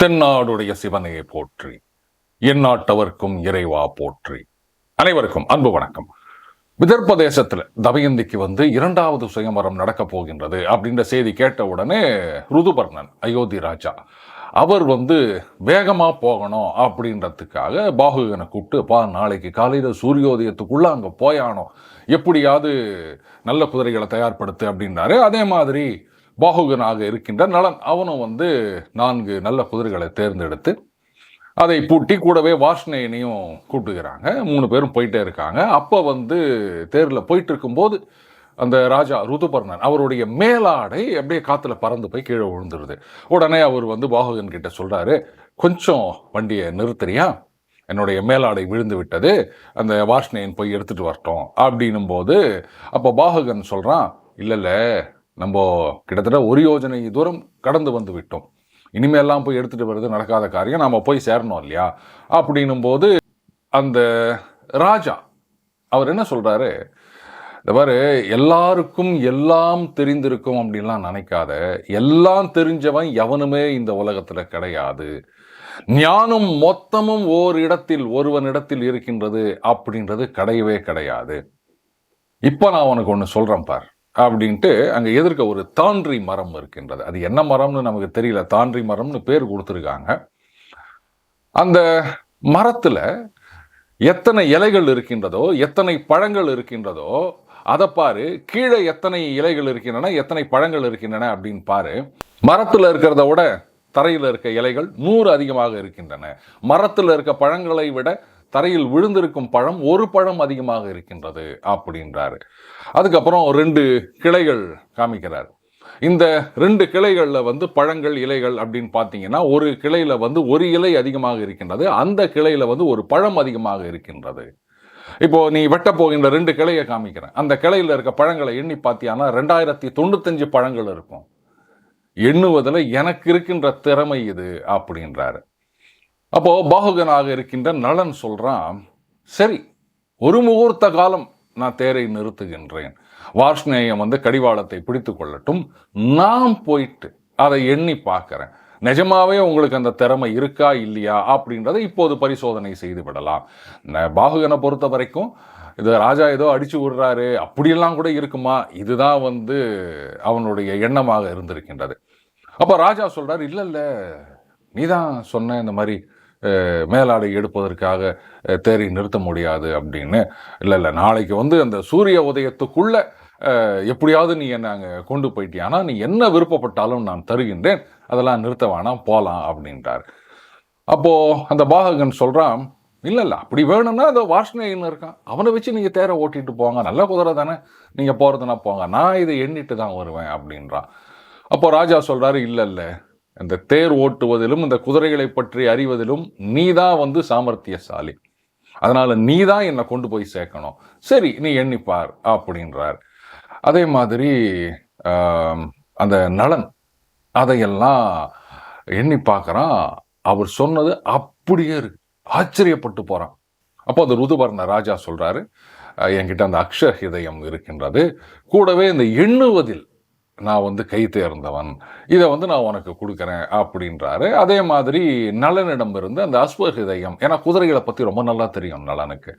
தென்னாடுடைய சிவனையை போற்றி எந்நாட்டவர்க்கும் இறைவா போற்றி. அனைவருக்கும் அன்பு வணக்கம். விதர்ப்ப தேசத்தில் தமயந்திக்கு வந்து இரண்டாவது சுயமரம் நடக்கப் போகின்றது அப்படின்ற செய்தி கேட்ட உடனே ருதுபர்ணன் அயோத்தி ராஜா அவர் வந்து வேகமாக போகணும் அப்படின்றதுக்காக பாகுகனை கூப்பிட்டு பா நாளைக்கு காலையில் சூரியோதயத்துக்குள்ளே அங்கே போயானோ எப்படியாவது நல்ல குதிரைகளை தயார்படுத்து அப்படின்றாரு. அதே மாதிரி பாகுகனாக இருக்கின்ற நலன். அவனும் வந்து நான்கு நல்ல குதிரைகளை தேர்ந்தெடுத்து அதை பூட்டி கூடவே வாஷ்னேயனையும் கூட்டுகிறாங்க. மூணு பேரும் போயிட்டே இருக்காங்க. அப்போ வந்து தேரில் போயிட்டு இருக்கும்போது அந்த ராஜா ருதுபர்ணன் அவருடைய மேலாடை அப்படியே காற்றுல பறந்து போய் கீழே விழுந்துருது. உடனே அவர் வந்து பாகுகன் கிட்ட சொல்கிறாரு கொஞ்சம் வண்டியை நிறுத்துறியா? என்னுடைய மேலாடை விழுந்து விட்டது. அந்த வாஷ்னையன் போய் எடுத்துகிட்டு வரட்டும். அப்படின்னும் போது அப்போ பாகுகன் சொல்கிறான் இல்லை. நம்ம கிட்டத்தட்ட ஒரு யோஜனை தூரம் கடந்து வந்து விட்டோம். இனிமேலாம் போய் எடுத்துகிட்டு வர்றது நடக்காத காரியம் நாம் போய் சேரணும் இல்லையா? அப்படின்னும் போது அந்த ராஜா அவர் என்ன சொல்கிறாரு இந்த பாரு எல்லாருக்கும் எல்லாம் தெரிந்திருக்கும் அப்படின்லாம் நினைக்காத எல்லாம் தெரிஞ்சவன் எவனுமே இந்த உலகத்தில் கிடையாது. ஞானம் மொத்தமும் ஓர் இடத்தில் ஒருவனிடத்தில் இருக்கின்றது அப்படின்றது கிடையவே கிடையாது. இப்போ நான் உனக்கு ஒன்று சொல்கிறேன் பார். அப்படின்ட்டு அங்கே எதிர்க்க ஒரு தான்றி மரம் இருக்கின்றது. அது என்ன மரம்னு நமக்கு தெரியல. தான்றி மரம்னு பேர் கொடுத்துருக்காங்க. அந்த மரத்தில் எத்தனை இலைகள் இருக்கின்றதோ எத்தனை பழங்கள் இருக்கின்றதோ அதை பாரு கீழே எத்தனை இலைகள் இருக்கின்றன எத்தனை பழங்கள் இருக்கின்றன அப்படின்னு பாரு. மரத்தில் இருக்கிறத விட தரையில் இருக்க இலைகள் நூறு அதிகமாக இருக்கின்றன. மரத்தில் இருக்க பழங்களை விட தரையில் விழுந்திருக்கும் பழம் ஒரு பழம் அதிகமாக இருக்கின்றது அப்படின்றாரு. அதுக்கப்புறம் ரெண்டு கிளைகள் காமிக்கிறார். இந்த ரெண்டு கிளைகளில் வந்து பழங்கள் இலைகள் அப்படின்னு பார்த்தீங்கன்னா ஒரு கிளையில் வந்து ஒரு இலை அதிகமாக இருக்கின்றது அந்த கிளையில் வந்து ஒரு பழம் அதிகமாக இருக்கின்றது. இப்போ நீ வெட்ட போகின்ற ரெண்டு கிளையை காமிக்கிறேன். அந்த கிளையில் இருக்க பழங்களை எண்ணி பார்த்தியானா ரெண்டாயிரத்தி தொண்ணூத்தஞ்சு பழங்கள் இருக்கும். எண்ணுவதில் எனக்கு இருக்கின்ற திறமை இது அப்படின்றாரு. அப்போது பாகுகனாக இருக்கின்ற நலன் சொல்கிறான் சரி ஒரு முகூர்த்த காலம் நான் தேரை நிறுத்துகின்றேன். வார்ஷ்ணேயம் வந்து கடிவாளத்தை பிடித்து கொள்ளட்டும். நான் போயிட்டு அதை எண்ணி பார்க்குறேன். நிஜமாவே உங்களுக்கு அந்த திறமை இருக்கா இல்லையா? அப்படின்றத இப்போது பரிசோதனை செய்து விடலாம். ந- பாகுகனை பொறுத்த வரைக்கும் இது ராஜா ஏதோ அடிச்சு விடுறாரு அப்படியெல்லாம் கூட இருக்குமா? இதுதான் வந்து அவனுடைய எண்ணமாக இருந்திருக்கின்றது. அப்போ ராஜா சொல்றாரு இல்லை நீ நீதான் சொன்ன இந்த மாதிரி மேலாடை எடுப்பதற்காக அஹ், தேரை நிறுத்த முடியாது அப்படின்னு. இல்லை இல்லை நாளைக்கு வந்து அந்த சூரிய உதயத்துக்குள்ள எப்படியாவது நீ என்னை அங்கே கொண்டு போயிட்டியானா நீ என்ன விருப்பப்பட்டாலும் நான் தருகின்றேன். அதெல்லாம் நிறுத்த வேணாம் போகலாம் அப்படின்றார். அப்போது அந்த பாககன் சொல்கிறான் இல்லை இல்லை அப்படி வேணும்னா அந்த வாஷ்னேயன் இருக்கான். அவனை வச்சு நீங்கள் தேரை ஓட்டிட்டு போங்க. நல்ல குதிரை தானே. நீங்கள் போகிறதுனா போங்க. நான் இதை எண்ணிட்டு தான் வருவேன் அப்படின்றான். அப்போ ராஜா சொல்கிறாரு இல்லை இல்லை இந்த தேர் ஓட்டுவதிலும் இந்த குதிரைகளை பற்றி அறிவதிலும் நீ தான் வந்து சாமர்த்தியசாலி. அதனால் நீ தான் என்னை கொண்டு போய் சேர்க்கணும். சரி நீ எண்ணிப்பார் அப்படின்றார். அதே மாதிரி அந்த நலன் அதையெல்லாம் எண்ணி பார்க்கறான். அவர் சொன்னது அப்படியே இருக்கு ஆச்சரியப்பட்டு போகிறான் அப்போ அந்த ருதுபர்ண ராஜா சொல்கிறாரு என்கிட்ட அந்த அக்ஷ ஹிதயம் இருக்கின்றது. கூடவே இந்த எண்ணுவதில் நான் வந்து கை தேர்ந்தவன் இதை வந்து நான் உனக்கு கொடுக்குறேன் அப்படின்றாரு. அதே மாதிரி நலனிடம் இருந்து அந்த அஸ்வஹிதயம் ஏன்னா குதிரைகளை பற்றி ரொம்ப நல்லா தெரியும் நலனுக்கு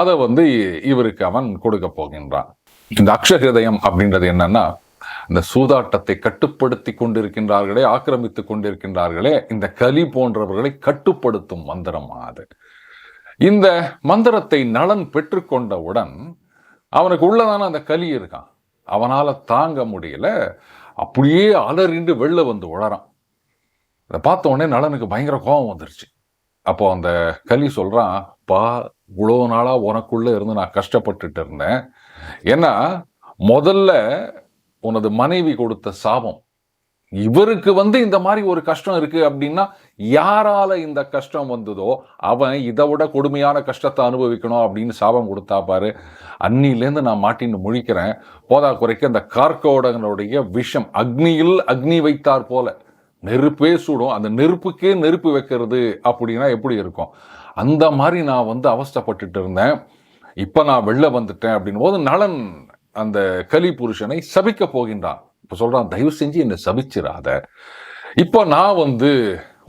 அதை வந்து இவருக்கு அவன் கொடுக்க போகின்றான். இந்த அக்ஷஹிருதயம் அப்படின்றது என்னன்னா இந்த சூதாட்டத்தை கட்டுப்படுத்தி கொண்டிருக்கின்றார்களே ஆக்கிரமித்து கொண்டிருக்கின்றார்களே இந்த கலி போன்றவர்களை கட்டுப்படுத்தும் மந்திரம் அது. இந்த மந்திரத்தை நலன் பெற்றுக்கொண்டவுடன் அவனுக்கு உள்ளதான அந்த கலி இருக்கான். அவனால் தாங்க முடியல. அப்படியே அலறிண்டு வெளில வந்து உழறான் அதை பார்த்த உடனே நலனுக்கு பயங்கர கோபம் வந்துருச்சு. அப்போ அந்த கலி சொல்கிறான் பா இவ்வளோ நாளாக உனக்குள்ளே இருந்து நான் கஷ்டப்பட்டுட்டு இருந்தேன். ஏன்னா முதல்ல உனது மனைவி கொடுத்த சாபம் இவருக்கு வந்து இந்த மாதிரி ஒரு கஷ்டம் இருக்கு அப்படின்னா யாரால இந்த கஷ்டம் வந்ததோ அவன் இதை விட கொடுமையான கஷ்டத்தை அனுபவிக்கணும் அப்படின்னு சாபம் கொடுத்தா பாரு. அன்னிலேருந்து நான் மாட்டின்னு முழிக்கிறேன். போதா குறைக்க அந்த கார்கோடனுடைய விஷம் அக்னியில் அக்னி வைத்தார் போல. நெருப்பே சூடும். அந்த நெருப்புக்கே நெருப்பு வைக்கிறது அப்படின்னா எப்படி இருக்கும்? அந்த மாதிரி நான் வந்து அவஸ்தப்பட்டுட்டு இருந்தேன். இப்போ நான் வெளில வந்துட்டேன் அப்படின் போது நலன் அந்த கலி புருஷனை சபிக்க போகின்றான். இப்போ சொல்கிறான் தயவு செஞ்சு என்னை சபிச்சிடாத இப்போ நான் வந்து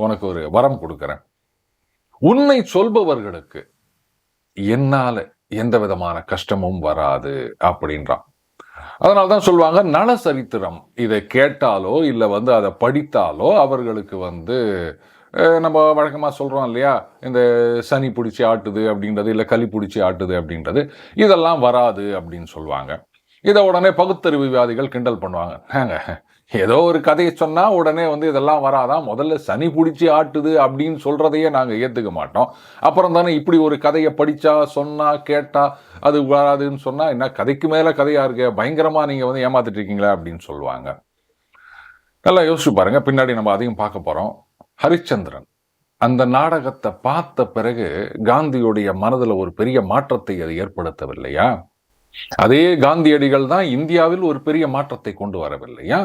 உனக்கு ஒரு வரம் கொடுக்குறேன். உன்னை சொல்பவர்களுக்கு என்னால் எந்த விதமான கஷ்டமும் வராது அப்படின்றான். அதனால தான் சொல்லுவாங்க நல சரித்திரம். இதை கேட்டாலோ இல்லை வந்து அதை படித்தாலோ அவர்களுக்கு வந்து நம்ம வழக்கமாக சொல்கிறோம் இல்லையா? இந்த சனி பிடிச்சி ஆட்டுது அப்படின்றது இல்லை களி பிடிச்சி ஆட்டுது அப்படின்றது இதெல்லாம் வராது அப்படின்னு சொல்லுவாங்க. இதை உடனே பகுத்தறிவு வியாதிகள் கிண்டல் பண்ணுவாங்க. ஏங்க ஏதோ ஒரு கதையை சொன்னால் உடனே வந்து இதெல்லாம் வராதான் முதல்ல சனி பிடிச்சி ஆட்டுது அப்படின்னு சொல்கிறதையே நாங்கள் ஏற்றுக்க மாட்டோம். அப்புறம் தானே இப்படி ஒரு கதையை படித்தா சொன்னால் கேட்டால் அது வராதுன்னு சொன்னால் என்ன கதைக்கு மேலே கதையாக இருக்கு? பயங்கரமாக நீங்கள் வந்து ஏமாத்திட்டு இருக்கீங்களா அப்படின்னு சொல்லுவாங்க. நல்லா யோசிச்சு பாருங்கள் பின்னாடி நம்ம அதையும் பார்க்க போகிறோம் ஹரிச்சந்திரன் அந்த நாடகத்தை பார்த்த பிறகு காந்தியுடைய மனதில் ஒரு பெரிய மாற்றத்தை அது ஏற்படுத்தவில்லையா? அதே காந்தியடிகள் தான் இந்தியாவில் ஒரு பெரிய மாற்றத்தை கொண்டு வரவில்லையா?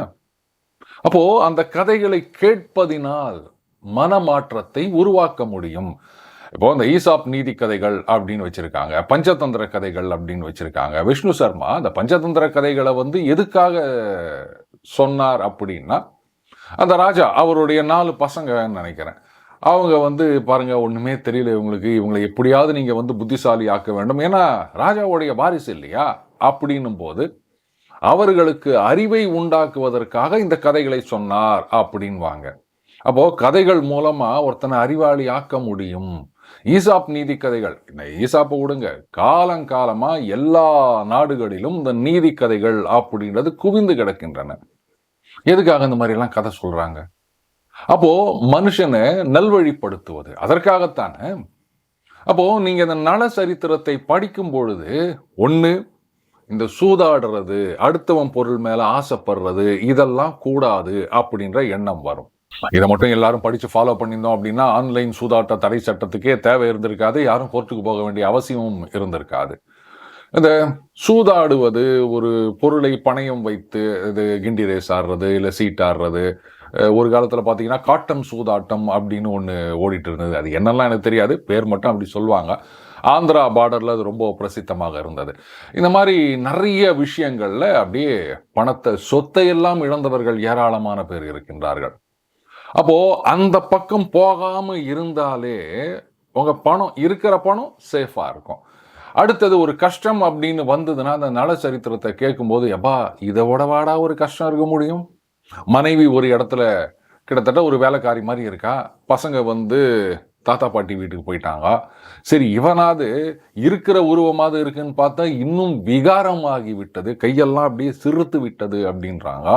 அப்போ அந்த கதைகளை கேட்பதினால் மனமாற்றத்தை உருவாக்க முடியும். இப்போ இந்த ஈசாப் நீதி கதைகள் அப்படின்னு வச்சிருக்காங்க பஞ்சதந்திர கதைகள் அப்படின்னு வச்சிருக்காங்க. விஷ்ணு சர்மா அந்த பஞ்சதந்திர கதைகளை வந்து எதுக்காக சொன்னார் அப்படின்னா அந்த ராஜா அவருடைய நாலு பசங்கன்னு நினைக்கிறேன். அவங்க வந்து பாருங்க ஒன்றுமே தெரியல இவங்களுக்கு. இவங்களை எப்படியாவது நீங்கள் வந்து புத்திசாலி ஆக்க வேண்டும். ஏன்னா ராஜாவுடைய வாரிசு இல்லையா? அப்படின்னும் போது அவர்களுக்கு அறிவை உண்டாக்குவதற்காக இந்த கதைகளை சொன்னார் அப்படின்வாங்க. அப்போது கதைகள் மூலமாக ஒருத்தனை அறிவாளி ஆக்க முடியும். ஈசாப் நீதி கதைகள். இந்த ஈசாப்பை விடுங்க. காலங்காலமாக எல்லா நாடுகளிலும் இந்த நீதி கதைகள் அப்படின்றது குவிந்து கிடக்கின்றன. எதுக்காக இந்த மாதிரிலாம் கதை சொல்கிறாங்க அப்போ மனுஷனை நல்வழிப்படுத்துவது. அதற்காகத்தானே? அப்போ நீங்க இந்த நல சரித்திரத்தை படிக்கும் பொழுது ஒன்று இந்த சூதாடுறது அடுத்தவன் பொருள் மேல ஆசைப்படுறது இதெல்லாம் கூடாது அப்படின்ற எண்ணம் வரும். இதை மட்டும் எல்லாரும் படித்து ஃபாலோ பண்ணியிருந்தோம் அப்படின்னா ஆன்லைன் சூதாட்ட தடை சட்டத்துக்கே தேவை இருந்திருக்காது யாரும் கோர்ட்டுக்கு போக வேண்டிய அவசியமும் இருந்திருக்காது. இந்த சூதாடுவது ஒரு பொருளை பணயம் வைத்து இது கிண்டி ரேஸ் ஆடுறது இல்லை சீட் ஆடுறது ஒரு காலத்தில் பார்த்தீங்கன்னா காட்டன் சூதாட்டம் அப்படின்னு ஒன்று ஓடிட்டு இருந்தது. அது என்னெல்லாம் எனக்கு தெரியாது பேர் மட்டும் அப்படி சொல்லுவாங்க. ஆந்திரா பார்டரில் அது ரொம்ப பிரசித்தமாக இருந்தது. இந்த மாதிரி நிறைய விஷயங்களில் அப்படியே பணத்தை சொத்தை எல்லாம் இழந்தவர்கள் ஏராளமான பேர் இருக்கின்றார்கள். அப்போது அந்த பக்கம் போகாமல் இருந்தாலே உங்கள் பணம் இருக்கிற பணம் சேஃபாக இருக்கும். அடுத்தது ஒரு கஷ்டம் அப்படின்னு வந்ததுன்னா அந்த நல சரித்திரத்தை கேட்கும்போது எப்பா இதை விட வாடா ஒரு கஷ்டம் இருக்க முடியும்? மனைவி ஒரு இடத்துல கிட்டத்தட்ட ஒரு வேலைக்காரி மாதிரி இருக்கா? பசங்க வந்து தாத்தா பாட்டி வீட்டுக்கு போயிட்டாங்க. சரி இவனாவது இருக்கிற உருவமாவது இருக்குன்னு பார்த்தா இன்னும் விகாரமாகி விட்டது கையெல்லாம் அப்படியே சிறுத்து விட்டது அப்படின்றாங்க.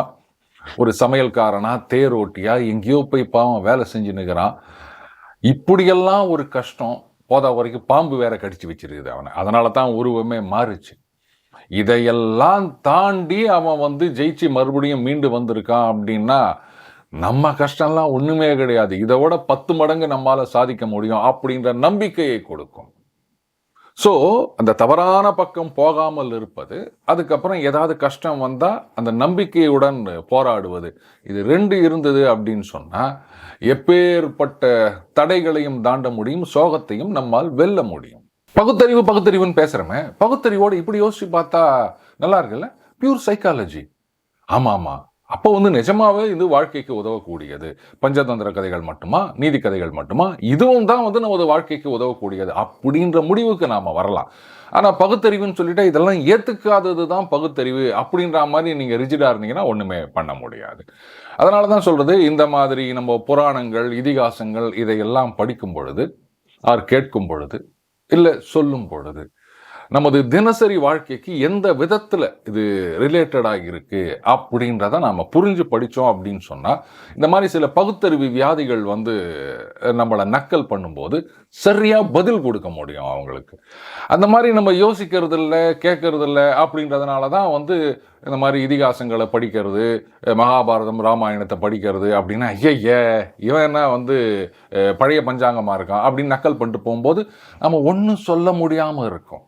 ஒரு சமையல்காரனா தேரோட்டியா எங்கேயோ போய் பாவம் வேலை செஞ்சு நிற்கிறான் இப்படியெல்லாம் ஒரு கஷ்டம். போதா வரைக்கும் பாம்பு வேற கடிச்சு வச்சிருக்குது அவனை. அதனால தான் உருவமே மாறுச்சு. இதையெல்லாம் தாண்டி அவன் வந்து ஜெயிச்சு மறுபடியும் மீண்டு வந்திருக்கான் அப்படின்னா நம்ம கஷ்டம்லாம் ஒன்றுமே கிடையாது. இதை விட பத்து மடங்கு நம்மளால் சாதிக்க முடியும் அப்படின்ற நம்பிக்கையை கொடுக்கும். ஸோ அந்த தவறான பக்கம் போகாமல் இருப்பது அதுக்கப்புறம் ஏதாவது கஷ்டம் வந்தால் அந்த நம்பிக்கையுடன் போராடுவது. இது ரெண்டு இருந்தது அப்படின்னு சொன்னால் எப்பேற்பட்ட தடைகளையும் தாண்ட முடியும் சோகத்தையும் நம்மால் வெல்ல முடியும். பகுத்தறிவு பகுத்தறிவுன்னு பேசுகிறோமே பகுத்தறிவோடு இப்படி யோசிச்சு பார்த்தா நல்லா இருக்குல்ல? பியூர் சைக்காலஜி ஆமாம் ஆமாம் அப்போ வந்து நிஜமாவே இது வாழ்க்கைக்கு உதவக்கூடியது. பஞ்சதந்திர கதைகள் மட்டுமா? நீதி கதைகள் மட்டுமா? இதுவும் தான் வந்து நமது வாழ்க்கைக்கு உதவக்கூடியது அப்படின்ற முடிவுக்கு நாம் வரலாம். ஆனால் பகுத்தறிவுன்னு சொல்லிட்டு இதெல்லாம் ஏற்றுக்காதது தான் பகுத்தறிவு அப்படின்ற மாதிரி நீங்கள் ரிஜிடாக இருந்தீங்கன்னா ஒன்றுமே பண்ண முடியாது. அதனால தான் சொல்கிறது இந்த மாதிரி நம்ம புராணங்கள் இதிகாசங்கள் இதையெல்லாம் படிக்கும் பொழுது ஆர் கேட்கும் பொழுது இல்லை சொல்லும் பொழுது. நமது தினசரி வாழ்க்கைக்கு எந்த விதத்தில் இது ரிலேட்டடாக இருக்குது அப்படின்றத நாம் புரிஞ்சு படித்தோம் அப்படின்னு சொன்னால் இந்த மாதிரி சில பகுத்தறிவு வியாதிகள் வந்து நம்மளை நக்கல் பண்ணும்போது சரியாக பதில் கொடுக்க முடியும் அவங்களுக்கு. அந்த மாதிரி நம்ம யோசிக்கிறது இல்லை அப்படின்றதுனால தான் வந்து இந்த மாதிரி இதிகாசங்களை படிக்கிறது மகாபாரதம் ராமாயணத்தை படிக்கிறது அப்படின்னா ஐய இவன் என்ன வந்து பழைய பஞ்சாங்கமாக இருக்கான் அப்படின்னு நக்கல் பண்ணிட்டு போகும்போது நம்ம ஒன்றும் சொல்ல முடியாமல் இருக்கும்.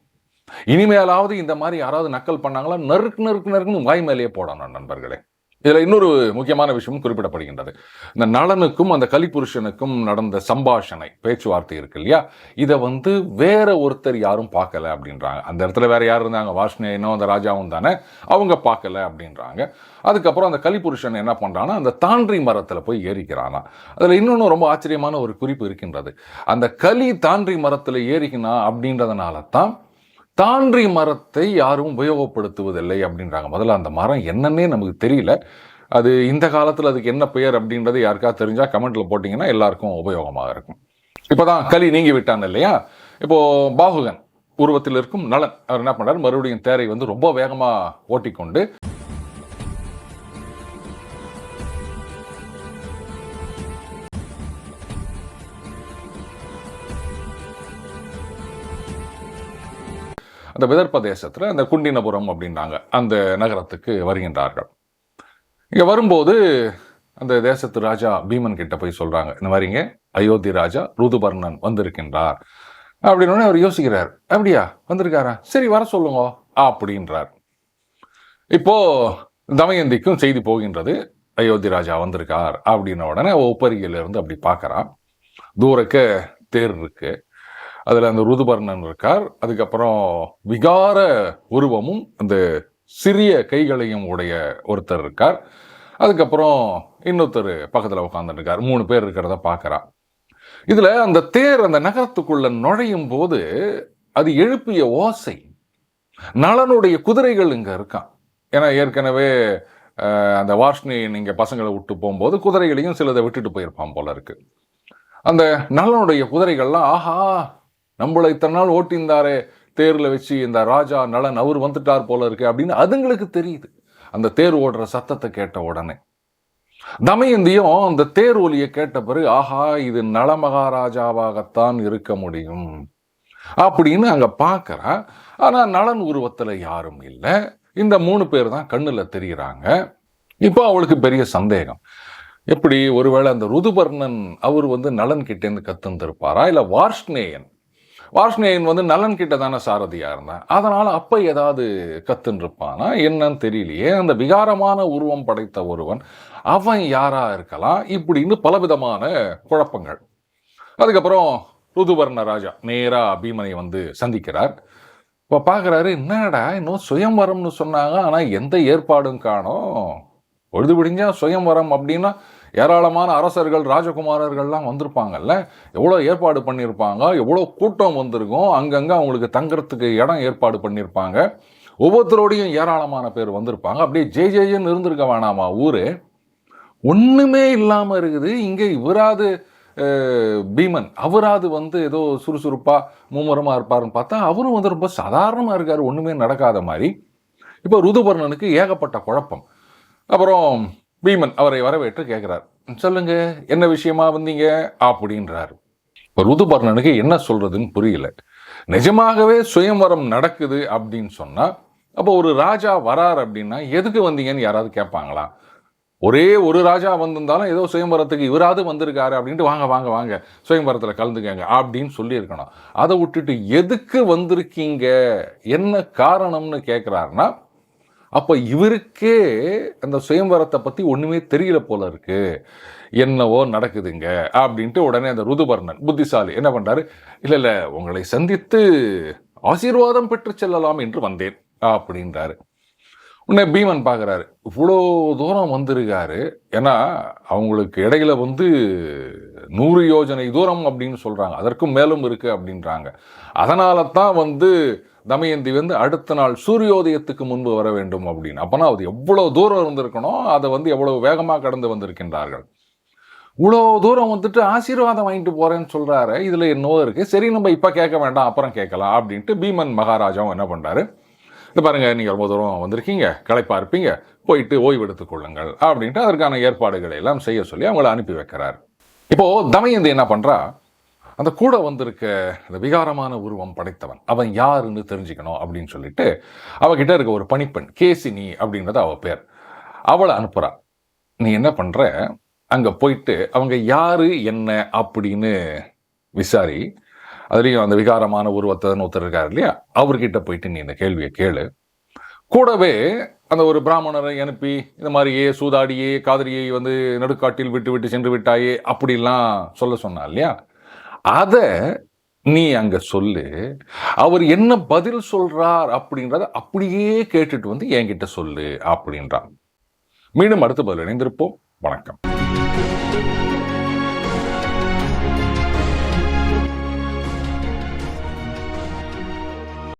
இனிமேலாவது இந்த மாதிரி யாராவது நக்கல் பண்ணாங்களா? நறுக்கு நறுக்கு நறுக்குன்னு வாய் மேலேயே போடணும் நண்பர்களே. இதுல இன்னொரு முக்கியமான விஷயமும் குறிப்பிடப்படுகின்றது. இந்த நலனுக்கும் அந்த கலிபுருஷனுக்கும் நடந்த சம்பாஷணை பேச்சுவார்த்தை இருக்கு இல்லையா? இதை வந்து வேற ஒருத்தர் யாரும் பார்க்கல அப்படின்றாங்க. அந்த இடத்துல வேற யார் இருந்தாங்க? வாஷ்ணேயனும் அந்த ராஜாவும் தானே? அவங்க பார்க்கல அப்படின்றாங்க. அதுக்கப்புறம் அந்த கலிபுருஷன் என்ன பண்றான்னா அந்த தாண்டி மரத்துல போய் ஏறிக்கிறானா. அதுல இன்னொன்று ரொம்ப ஆச்சரியமான ஒரு குறிப்பு இருக்கின்றது. அந்த கலி தாண்டி மரத்துல ஏறிக்கினா அப்படின்றதுனால தான் தான்றி மரத்தை யாரும் உபயோகப்படுத்துவதில்லை அப்படின்றாங்க. முதல்ல அந்த மரம் என்னன்னே நமக்கு தெரியல. அது இந்த காலத்தில் அதுக்கு என்ன பெயர் அப்படின்றது யாருக்கா தெரிஞ்சால் கமெண்ட்டில் போட்டிங்கன்னா எல்லாருக்கும் உபயோகமாக இருக்கும். இப்போ தான் களி நீங்கி விட்டான் இல்லையா? இப்போது பாகுகன் உருவத்தில் இருக்கும் நலன். அவர் என்ன பண்ணார்? மறுபடியும் தேரை வந்து ரொம்ப வேகமாக ஓட்டிக்கொண்டு அந்த விதர்ப்ப அந்த குண்டினபுரம் அப்படின்றாங்க அந்த நகரத்துக்கு வருகின்றார்கள். இங்கே வரும்போது அந்த தேசத்து ராஜா பீமன் கிட்ட போய் சொல்கிறாங்க இந்த மாதிரிங்க அயோத்தி ராஜா ருதுபர்ணன் வந்திருக்கின்றார். அப்படின்னு அவர் யோசிக்கிறார் அப்படியா வந்திருக்காரா? சரி வர சொல்லுங்க அப்படின்றார். இப்போ தமயந்திக்கும் செய்தி போகின்றது அயோத்தி ராஜா வந்திருக்கார் அப்படின்ன உடனே அவ அப்படி பார்க்கறான். தூரக்க தேர் இருக்குது அதில் அந்த ருதுபர்ணன் இருக்கார். அதுக்கப்புறம் விகார உருவமும் அந்த சிறிய கைகளையும் உடைய ஒருத்தர் இருக்கார். அதுக்கப்புறம் இன்னொருத்தர் பக்கத்தில் உட்காந்துருக்கார் மூணு பேர் இருக்கிறத பார்க்குறா இதில் அந்த தேர் அந்த நகரத்துக்குள்ள நுழையும் போது அது எழுப்பிய ஓசை. நலனுடைய குதிரைகள் இங்கே இருக்கான். ஏன்னா ஏற்கனவே அந்த வார்ஷ்ணி நீங்கள் பசங்களை விட்டு போகும்போது குதிரைகளையும் சிலதை விட்டுட்டு போயிருப்பான் போல இருக்கு. அந்த நலனுடைய குதிரைகள்லாம் ஆஹா நம்மளை இத்தனை நாள் ஓட்டியிருந்தாரே தேரில் வச்சு இந்த ராஜா நலன் அவர் வந்துட்டார் போல இருக்கு அப்படின்னு அதுங்களுக்கு தெரியுது. அந்த தேர் ஓடுற சத்தத்தை கேட்ட உடனே. தமயந்தியும் அந்த தேர் ஒலியை கேட்ட பிறகு ஆஹா இது நல மகாராஜாவாகத்தான் இருக்க முடியும். அப்படின்னு அங்கே பார்க்குறான் ஆனால் நலன் உருவத்தில் யாரும் இல்லை. இந்த மூணு பேர் தான் கண்ணில் தெரிகிறாங்க இப்போ அவளுக்கு பெரிய சந்தேகம். எப்படி ஒருவேளை அந்த ருதுபர்ணன் அவர் வந்து நலன் கிட்டேருந்து கத்துந்திருப்பாரா? இல்லை வார்ஷ்ணேயன்? வார்ஷ்ணேயன் வந்து நலன் கிட்ட தானே சாரதியாக இருந்தான். அதனால் அப்போ ஏதாவது கத்துன்னு இருப்பானா என்னன்னு தெரியலையே. அந்த விகாரமான உருவம் படைத்த ஒருவன் அவன் யாராக இருக்கலாம் இப்படின்னு பலவிதமான குழப்பங்கள். அதுக்கப்புறம் ருதுவர்ண ராஜா நேரா பீமனை வந்து சந்திக்கிறார். இப்போ பார்க்குறாரு என்னடா இன்னும் சுயம்வரம்னு சொன்னாங்க ஆனால் எந்த ஏற்பாடும் காணோம். பொழுது விடிஞ்சா சுயம்வரம் அப்படின்னா ஏராளமான அரசர்கள் ராஜகுமாரர்கள்லாம் வந்திருப்பாங்கல்ல? எவ்வளோ ஏற்பாடு பண்ணியிருப்பாங்க? எவ்வளோ கூட்டம் வந்திருக்கும்? அங்கங்கே அவங்களுக்கு தங்குறதுக்கு இடம் ஏற்பாடு பண்ணியிருப்பாங்க. ஒவ்வொருத்தரோடையும் ஏராளமான பேர் வந்திருப்பாங்க. அப்படியே ஜே ஜேஜன்னு இருந்திருக்க வேணாமா ஊர்? ஒன்றுமே இல்லாமல் இருக்குது. இங்கே இவராது பீமன். அவராது வந்து ஏதோ சுறுசுறுப்பாக மும்முரமாக இருப்பாருன்னு பார்த்தா அவரும் வந்து ரொம்ப சாதாரணமாக இருக்கார். ஒன்றுமே நடக்காத மாதிரி. இப்போ ருதுபர்ணனுக்கு ஏகப்பட்ட குழப்பம். அப்புறம் பீமன் அவரை வரவேற்று கேட்குறார். சொல்லுங்க என்ன விஷயமா வந்தீங்க? அப்படின்றாரு இப்போ ருதுபர்ணனுக்கு என்ன சொல்றதுன்னு புரியல. நிஜமாகவே சுயம்வரம் நடக்குது அப்படின்னு சொன்னால் அப்போ ஒரு ராஜா வரார் அப்படின்னா எதுக்கு வந்தீங்கன்னு யாராவது கேட்பாங்களா? ஒரே ஒரு ராஜா வந்திருந்தாலும் ஏதோ சுயம்பரத்துக்கு இவராது வந்திருக்காரு அப்படின்ட்டு வாங்க வாங்க வாங்க சுயம்பரத்தில் கலந்துக்கங்க அப்படின்னு சொல்லியிருக்கணும். அதை விட்டுட்டு எதுக்கு வந்திருக்கீங்க? என்ன காரணம்னு கேட்குறாருன்னா அப்போ இவருக்கே அந்த சுயம்பரத்தை பற்றி ஒன்றுமே தெரியல போல இருக்கு. என்னவோ நடக்குதுங்க அப்படின்ட்டு உடனே அந்த ருதுபர்ணன் புத்திசாலி என்ன பண்ணுறாரு இல்லை இல்லை உங்களை சந்தித்து ஆசீர்வாதம் பெற்று செல்லலாம் என்று வந்தேன் அப்படின்றாரு. உடனே பீமன் பார்க்குறாரு. இவ்வளோ தூரம் வந்திருக்காரு. ஏன்னா அவங்களுக்கு இடையில வந்து நூறு யோஜனை தூரம் அப்படின்னு சொல்கிறாங்க அதற்கும் மேலும் இருக்குது அப்படின்றாங்க. அதனால தான் வந்து தமயந்தி வந்து அடுத்த நாள் சூரியோதயத்துக்கு முன்பு வர வேண்டும் அப்படின்னு. அப்போனா அது எவ்வளோ தூரம் இருந்திருக்கணும்? அதை வந்து எவ்வளோ வேகமாக கடந்து வந்திருக்கின்றார்கள்? இவ்வளோ தூரம் வந்துட்டு ஆசீர்வாதம் வாங்கிட்டு போகிறேன்னு சொல்கிறாரு இதில் என்னவோ இருக்குது சரி நம்ம இப்போ கேட்க வேண்டாம். அப்புறம் கேட்கலாம் அப்படின்ட்டு பீமன் மகாராஜாவும் என்ன பண்ணுறாரு இந்த பாருங்கள் நீங்கள் ரொம்ப தூரம் வந்திருக்கீங்க களைப்பா இருப்பீங்க போயிட்டு ஓய்வு கொள்ளுங்கள் அப்படின்ட்டு அதற்கான ஏற்பாடுகளை எல்லாம் செய்ய சொல்லி அவங்கள அனுப்பி வைக்கிறார். இப்போது தமயந்தி என்ன பண்ணுறா அந்த கூட வந்திருக்க அந்த விகாரமான உருவம் படைத்தவன் அவன் யாருன்னு தெரிஞ்சுக்கணும் அப்படின்னு சொல்லிட்டு அவகிட்ட இருக்க ஒரு பணிப்பெண் கேசினி அப்படின்றது அவள் பேர். அவளை அனுப்புறா. நீ என்ன பண்ணுற அங்கே போயிட்டு அவங்க யார் என்ன அப்படின்னு விசாரி அதுலேயும் அந்த விகாரமான உருவத்தை ஒருத்தர் இருக்கார் இல்லையா? அவர்கிட்ட போயிட்டு நீ இந்த கேள்வியை கேளு. கூடவே அந்த ஒரு பிராமணரை அனுப்பி இந்த மாதிரியே சூதாடியே காதலியை வந்து நடுக்காட்டில் விட்டு விட்டு சென்று விட்டாயே அப்படிலாம் சொல்ல சொன்னா இல்லையா? அதை நீ அங்கே சொல்லு. அவர் என்ன பதில் சொல்றார் அப்படின்றத அப்படியே கேட்டுட்டு வந்து என்கிட்ட சொல்லு அப்படின்றான். மீண்டும் அடுத்த பதில் இணைந்திருப்போம். வணக்கம்.